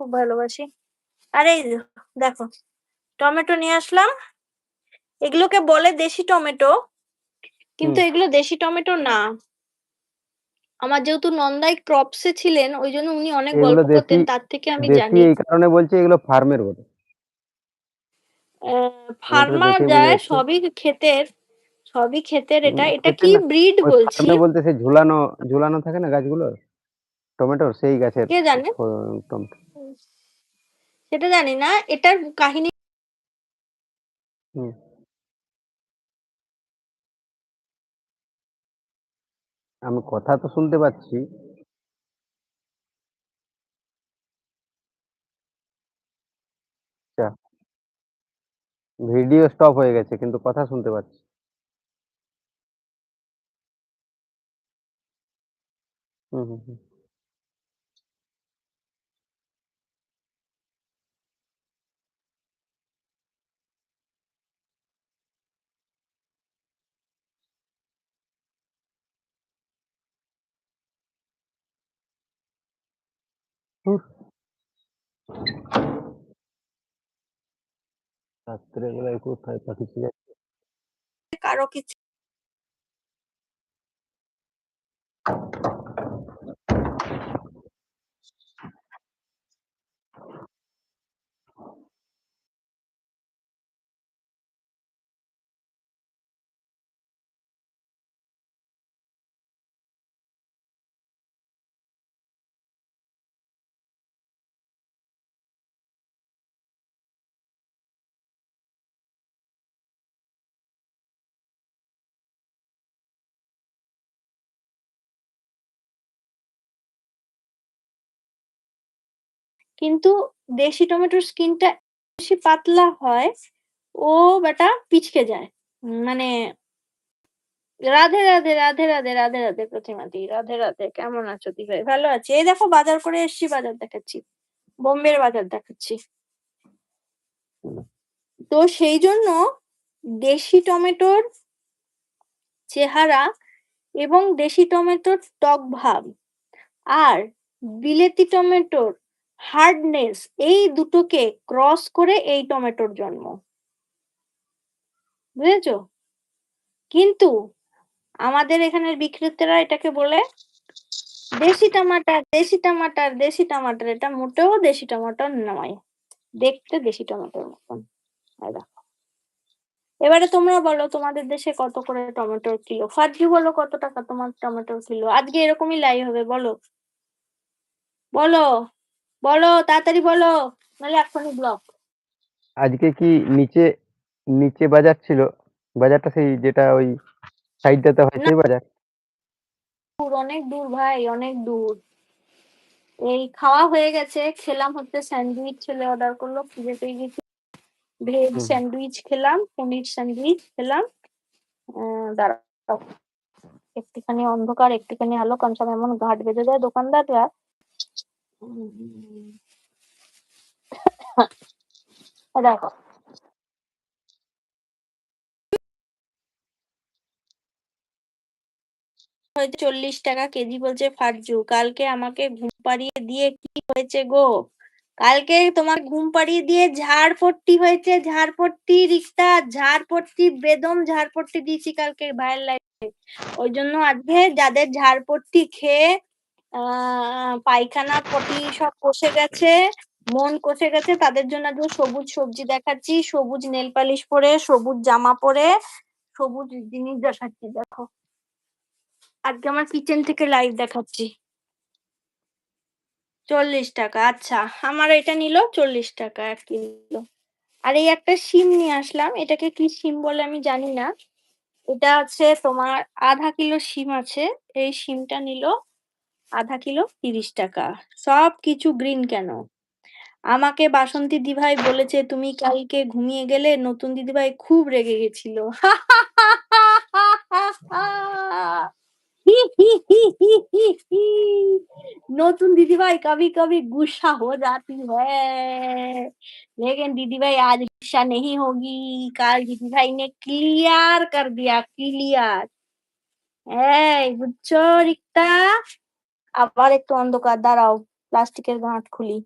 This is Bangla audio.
খুব ভালোবাসি। আর এই দেখো টমেটো নিয়ে আসলাম। এগুলোকে বলে দেশি টমেটো। কিন্তু এগুলো দেশি টমেটো না। আমার যেহেতু নন্দাই ক্রপস ছিলেন জন্য উনি অনেক গল্প করতেন তার থেকে আমি জানি। এই কারণে বলছি এগুলো ফার্মের বটে। অ্যা টমেটো ফার্মা দেখেই বোঝা যায় সবই ক্ষেতের, সবই ক্ষেতের এটা। এটা কি ব্রিড ওই বলছি? বলতে সেই ঝুলানো, ঝুলানো থাকে না গাছগুলো? টমেটোর সেই গাছের কে জানে? টমেটো। সেটা জানি না। এটার কাহিনী। আমি কথা তো শুনতে পাচ্ছি। আচ্ছা। ভিডিও স্টপ হয়ে গেছে কিন্তু কথা শুনতে পাচ্ছি। হুম, হুম, হুম। রাত্রে বেলায় কোথায় পাখি চিল্লাচ্ছে? কারও কিছু কিন্তু দেশি টমেটোর স্কিনটা বেশি পাতলা হয়। ও ব্যাটা পিচকে যায়। মানে রাধে, রাধে, রাধে, রাধে, রাধে, রাধে প্রতিমাদি। রাধে, রাধে। কেমন আছো দি ভাই? ভালো আছি। এই দেখো বাজার করে এসছি বাজার দেখাচ্ছি। বোম্বের বাজার দেখাচ্ছি। তো সেই জন্য দেশি টমেটোর চেহারা এবং দেশি টমেটোর টক ভাব আর বিলেতি টমেটোর হার্ডনেস এই দুটোকে ক্রস করে এই টমেটোর জন্ম। বুঝেছ? কিন্তু আমাদের এখানের বিক্রেতারা এটাকে বলে দেশি টমাটার, দেশি টমাটার, দেশি টমাটার। এটা মোটেও দেশি টমাটার নয়। দেখতে দেশি টমেটোর মতন। এবারে তোমরা বলো তোমাদের দেশে কত করে টমেটোর কিলো? ফার্জি বলো কত টাকা তোমার টমেটোর কিলো? আজকে এরকমই লাইভ হবে বলো। বলো, বলো তাড়াতাড়ি বলো। নাহলে এক্ষুনি ব্লক। আজকে কি নিচে, নিচে বাজার ছিল? বাজারটা সেই যেটা ওই সাইডটাতে হয় সেই বাজার? দূর অনেক দূর ভাই, অনেক দূর। এই খাওয়া হয়ে গেছে। খেলাম হচ্ছে স্যান্ডউইচ ছেলে অর্ডার করল। খিদে পেয়ে গেছে। ভেজ। স্যান্ডউইচ খেলাম, পনির স্যান্ডউইচ খেলাম। দাঁড়াও। একটুখানি অন্ধকার, একটুখানি আলো কমসম এমন ঘাট বেঁধে দেয় দোকানদাররা। হয়েছে ৪০ টাকা কেজি বলছে ফার্জু। কালকে আমাকে ঘুম পাড়িয়ে দিয়ে কি হয়েছে গো? কালকে তোমার ঘুম পাড়িয়ে দিয়ে ঝাড়পট্টি হয়েছে ঝাড়পট্টি রিক্তা ঝাড়পট্টি বেদম ঝাড়পট্টি দিয়েছি কালকে ভাইয়ের লাইফে। ওই জন্য আজকে যাদের ঝাড়পট্টি খেয়ে পায়খানা, পটি সব কষে গেছে, মন কষে গেছে তাদের জন্য আজকে সবুজ সবজি দেখাচ্ছি। সবুজ নেল পালিশ পরে, সবুজ জামা পরে, সবুজ জিনিস দেখাচ্ছি দেখো। আজকে আমার কিচেন থেকে লাইভ দেখাচ্ছি। ৪০ টাকা আচ্ছা। আমার এটা নিল ৪০ টাকা ১ কিলো। আর এই একটা শিম নিয়ে আসলাম। এটাকে কি শিম বলে আমি জানি না। এটা আছে তোমার আধা কিলো শিম আছে। এই শিমটা নিল ০.৫ কিলো ৩০ টাকা। সবকিছু গ্রিন কেন? আমাকে বাসন্তী দিভাই বলেছে তুমি কালকে ঘুমিয়ে গেলে নতুন দিদিভাই খুব রেগে গেছিল। নতুন দিদিভাই कभी कभी गुस्सा हो जाती है। लेकिन दीदी भाई आज गुस्सा नहीं होगी। কাল দিদিভাই ने क्लियर कर दिया क्लियर এই বুঝছো রিক্তা? আবার একটু অন্ধকার দাঁড়াও। প্লাস্টিকের গাঁট খুলি।